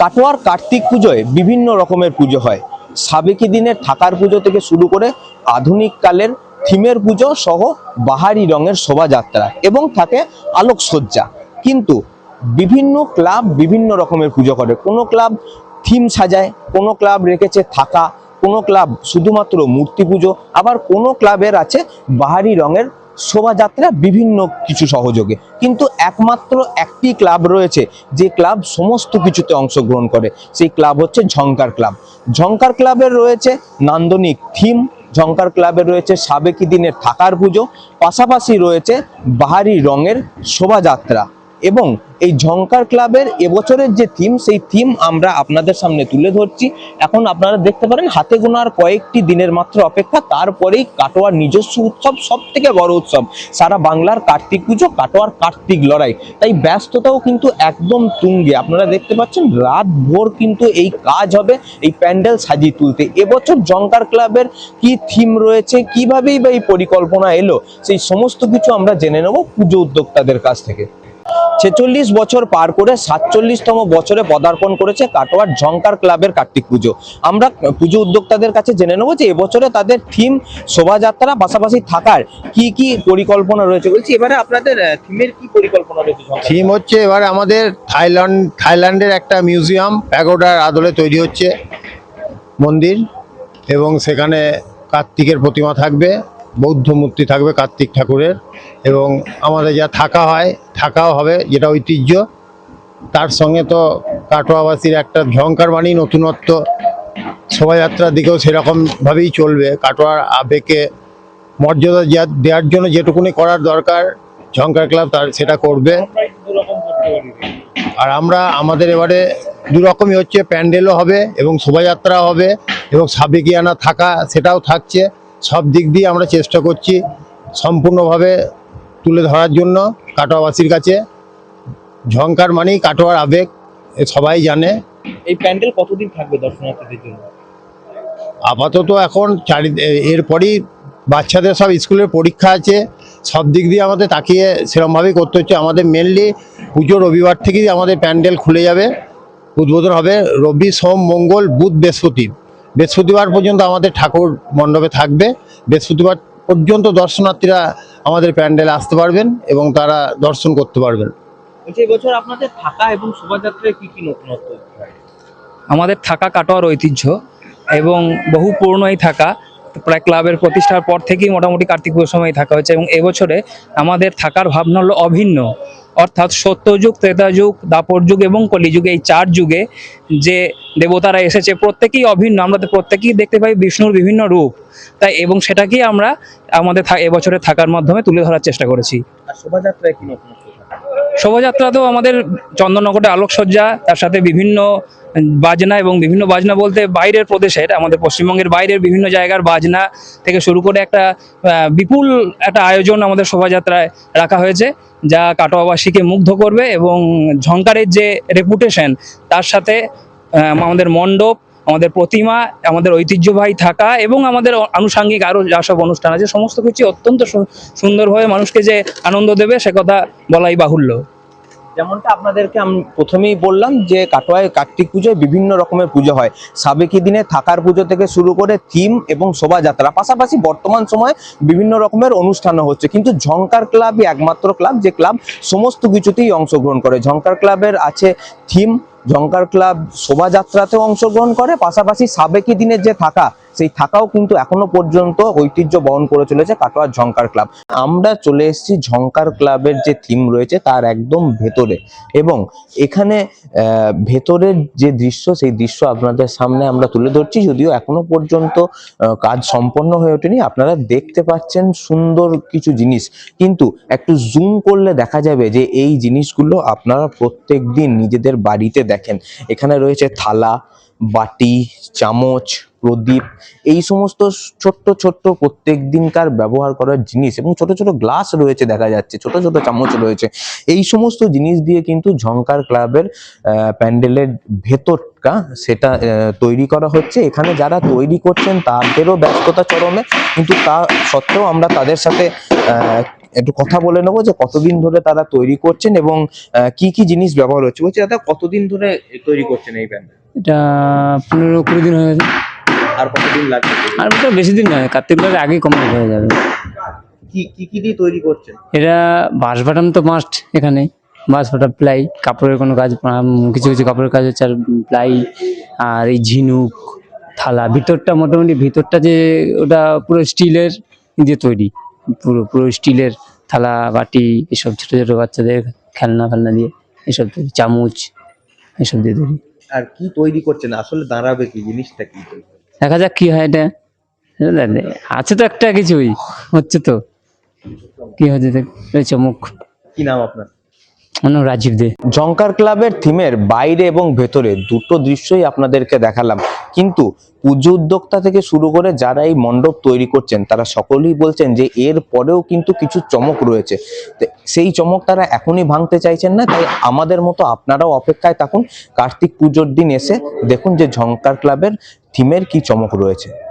কাটোয়ার কার্তিক পুজোয় বিভিন্ন রকমের পুজো হয়। সাবেকি দিনের থাকার পুজো থেকে শুরু করে আধুনিক কালের থিমের পুজো সহ বাহারি রঙের শোভাযাত্রা এবং থাকে আলোকসজ্জা। কিন্তু বিভিন্ন ক্লাব বিভিন্ন রকমের পুজো করে। কোনো ক্লাব থিম সাজায়, কোনো ক্লাব রেখেছে থাকা, কোনো ক্লাব শুধুমাত্র মূর্তি পুজো, আবার কোনো ক্লাবের আছে বাহারি রঙের শোভাযাত্রা বিভিন্ন কিছু সহযোগে। কিন্তু একমাত্র একটি ক্লাব রয়েছে, যে ক্লাব সমস্ত কিছুতে অংশগ্রহণ করে। সেই ক্লাব হচ্ছে ঝঙ্কার ক্লাব। ঝঙ্কার ক্লাবের রয়েছে নান্দনিক থিম ঝঙ্কার ক্লাবে রয়েছে সাবেকি দিনের থাকার পুজো, পাশাপাশি রয়েছে বাহারি রঙের শোভাযাত্রা। এবং এই ঝঙ্কার ক্লাবের এবছরের যে থিম সেই থিম আমরা আপনাদের সামনে তুলে ধরছি। এখন আপনারা দেখতে পারেন, হাতে গোনার কয়েকটি দিনের মাত্র অপেক্ষা, তারপরেই কাটোয়ার নিজস্ব উৎসব সব থেকে বড় উৎসব, সারা বাংলার কার্তিক পুজো, কাটোয়ার কার্তিক লড়াই। তাই ব্যস্ততাও কিন্তু একদম তুঙ্গে। আপনারা দেখতে পাচ্ছেন রাত ভোর কিন্তু এই কাজ হবে, এই প্যান্ডেল সাজিয়ে তুলতে। এবছর জঙ্কার ক্লাবের কি থিম রয়েছে, কিভাবেই বা এই পরিকল্পনা এলো, সেই সমস্ত কিছু আমরা জেনে নেব পুজো উদ্যোক্তাদের কাছ থেকে। ছেচল্লিশ বছর পার করে সাতচল্লিশতম বছরে পদার্পণ করেছে কাটোয়ার ঝঙ্কার ক্লাবের কার্তিক পুজো। আমরা পুজো উদ্যোক্তাদের কাছে জেনে নেব যে এবছরে তাদের থিম শোভাযাত্রা পাশাপাশি থাকার কি কি পরিকল্পনা রয়েছে বলছি। এবারে আপনাদের থিমের কি পরিকল্পনা রয়েছে থিম হচ্ছে এবারে আমাদের থাইল্যান্ড থাইল্যান্ডের একটা মিউজিয়াম প্যাগোডার আদলে তৈরি হচ্ছে মন্দির এবং সেখানে কার্তিকের প্রতিমা থাকবে। বৌদ্ধ মূর্তি থাকবে কার্তিক ঠাকুরের এবং আমাদের যা থাকা হয়, থাকাও হবে, যেটা ঐতিহ্য। তার সঙ্গে তো কাটোয়াবাসীর একটা ঝঙ্কার বাণী, নতুনত্ব, শোভাযাত্রার দিকেও সেরকমভাবেই চলবে। কাটোয়ার আবেগে মর্যাদা দেওয়ার জন্য যেটুকুনি করার দরকার ঝঙ্কার ক্লাব তার সেটা করবে। আর আমরা, আমাদের এবারে দু রকমই হচ্ছে, প্যান্ডেলও হবে এবং শোভাযাত্রা হবে এবং সাবেকিয়ানা থাকা, সেটাও থাকছে। সব দিক দিয়ে আমরা চেষ্টা করছি সম্পূর্ণভাবে তুলে ধরার জন্য কাটোয়াবাসীর কাছে। ঝঙ্কার মানেই কাটোয়ার আবেগ সবাই জানে। এই প্যান্ডেল কতদিন থাকবে দর্শনার্থীদের জন্য? আপাতত এখন চারি এরপরই বাচ্চাদের সব স্কুলের পরীক্ষা আছে। সব দিক দিয়ে আমাদের তাকিয়ে সেরকমভাবেই করতে হচ্ছে। আমাদের মেনলি পুজো রবিবার থেকেই আমাদের প্যান্ডেল খুলে যাবে। উদ্বোধন হবে রবি সোম মঙ্গল বুধ বৃহস্পতি। বৃহস্পতিবার পর্যন্ত আমাদের ঠাকুর মণ্ডপে থাকবে। বৃহস্পতিবার পর্যন্ত দর্শনার্থীরা আমাদের প্যান্ডেলে আসতে পারবেন এবং তারা দর্শন করতে পারবেন। এবছর আপনাদের থাকা এবং শোভাযাত্রায় কি কি নতুনত্ব? আমাদের থাকা কাটোয়ার ঐতিহ্য এবং বহু পুরনো এই থাকা প্রায় ক্লাবের প্রতিষ্ঠার পর থেকেই মোটামুটি কার্তিক পুজোর সময় থাকা হয়েছে এবং এবছরে আমাদের থাকার ভাবনা হলো অভিন্ন। অর্থাৎ সত্যযুগ ত্রেতাযুগ দাপর যুগ এবং কলিযুগ এই চার যুগে যে দেবতারা এসেছে প্রত্যেকেই অভিন্ন। আমরা তো প্রত্যেকেই দেখতে পাই বিষ্ণুর বিভিন্ন রূপ। তাই এবং সেটাকেই আমরা আমাদের থা- এবছরে থাকার মাধ্যমে তুলে ধরার চেষ্টা করেছি। আর শোভাযাত্রায় কি নতুনত্ব? শোভাযাত্রাতেও আমাদের চন্দননগরে আলোকসজ্জা তার সাথে বিভিন্ন বাজনা এবং বিভিন্ন বাজনা বলতে বাইরের প্রদেশের, আমাদের পশ্চিমবঙ্গের বাইরের বিভিন্ন জায়গার বাজনা থেকে শুরু করে একটা বিপুল একটা আয়োজন আমাদের শোভাযাত্রায় রাখা হয়েছে, যা কাটোয়াবাসীকে মুগ্ধ করবে এবং ঝঙ্কারের যে রেপুটেশন তার সাথে আমাদের মণ্ডপ, আমাদের প্রতিমা, আমাদের ঐতিহ্যবাহী থাকা এবং আমাদের আনুষাঙ্গিক আরও যা সব অনুষ্ঠান আছে, সমস্ত কিছু অত্যন্ত সুন্দরভাবে মানুষকে যে আনন্দ দেবে, সে কথা বলাই বাহুল্য। যেমনটা আপনাদেরকে আমি প্রথমেই বললাম যে কাটোয়ায় কার্তিক পুজোয় বিভিন্ন রকমের পুজো হয়। সাবেকি দিনে থাকার পুজো থেকে শুরু করে থিম এবং শোভাযাত্রা, পাশাপাশি বর্তমান সময়ে বিভিন্ন রকমের অনুষ্ঠানও হচ্ছে। কিন্তু ঝঙ্কার ক্লাবই একমাত্র ক্লাব, যে ক্লাব সমস্ত কিছুতেই অংশগ্রহণ করে। ঝঙ্কার ক্লাবের আছে থিম ঝঙ্কার ক্লাব শোভাযাত্রাতেও অংশগ্রহণ করে, পাশাপাশি সাবেকি দিনের যে থাকা সেই থাকাও কিন্তু এখনও পর্যন্ত ঐতিহ্য বহন করে চলেছে কাটোয়ার ঝঙ্কার ক্লাব। আমরা চলে এসেছি ঝঙ্কার ক্লাবের যে থিম রয়েছে তার একদম ভেতরে এবং এখানে ভেতরের যে দৃশ্য সেই দৃশ্য আপনাদের সামনে আমরা তুলে ধরছি যদিও এখনও পর্যন্ত কাজ সম্পন্ন হয়ে ওঠেনি। আপনারা দেখতে পাচ্ছেন সুন্দর কিছু জিনিস। কিন্তু একটু জুম করলে দেখা যাবে যে এই জিনিসগুলো আপনারা প্রত্যেক দিন নিজেদের বাড়িতে দেখেন। এখানে রয়েছে থালা, বাটি, চামচ প্রদীপ, এই সমস্ত ছোট্ট ছোট্ট প্রত্যেক দিনকার ব্যবহার করার জিনিস এবং ছোট ছোট গ্লাস রয়েছে দেখা যাচ্ছে, ছোট ছোট চামচ রয়েছে। এই সমস্ত জিনিস দিয়ে কিন্তু ঝঙ্কার ক্লাবের প্যান্ডেলের ভেতরটা সেটা তৈরি করা হচ্ছে। এখানে যারা তৈরি করছেন তাদেরও ব্যস্ততা চরমে, কিন্তু তা সত্ত্বেও আমরা তাদের সাথে একটু কথা বলে নেব যে কতদিন ধরে তারা তৈরি করছেন এবং কি কি জিনিস ব্যবহার হচ্ছে। বলছি, দাদা, কতদিন ধরে তৈরি করছেন এই ব্যান্ড এটা পনেরো কুড়ি দিন হয়ে গেছে। আর কতদিন লাগবে? আর তো বেশি দিন নয় কার্তিক পূজার আগেই কমপ্লিট হয়ে যাবে। কি কি কি দিয়ে তৈরি করছেন? এটা বাঁশ বাটাম তো মাস্ট এখানে। বাঁশ বাটা প্লাই কাপড়ের কোনো কাজ কিছু কিছু কাপড়ের কাজ হচ্ছে আর প্লাই আর এই ঝিনুক থালা ভিতরটা মোটামুটি ভিতরটা যে ওটা পুরো স্টিলের দিয়ে তৈরি। পুরো পুরো স্টিলের থালা বাটি এসব ছোটো ছোটো বাচ্চাদের খেলনা ফেলনা দিয়ে এসব তৈরি চামচ এসব দিয়ে তৈরি। আর কি তৈরি করছেন? আসলে দাঁড়াবে কি জিনিসটা কি? দেখা যাক কি হয় এটা। আছে তো একটা কিছুই হচ্ছে তো। কি হচ্ছে চমক কি নাম আপনার? রাজীব দে। জঙ্কার ক্লাবের থিমের বাইরে এবং ভেতরে দুটো দৃশ্যই আপনাদেরকে দেখালাম। কিন্তু পুজো উদ্যোক্তা থেকে শুরু করে যারা এই মণ্ডপ তৈরি করছেন তারা সকলেই বলছেন যে এর পরেও কিন্তু কিছু চমক রয়েছে। সেই চমক তারা এখনই ভাঙতে চাইছেন না তাই আমাদের মতো আপনারাও অপেক্ষায় থাকুন। কার্তিক পুজোর দিন এসে দেখুন যে ঝঙ্কার ক্লাবের থিমের কি চমক রয়েছে?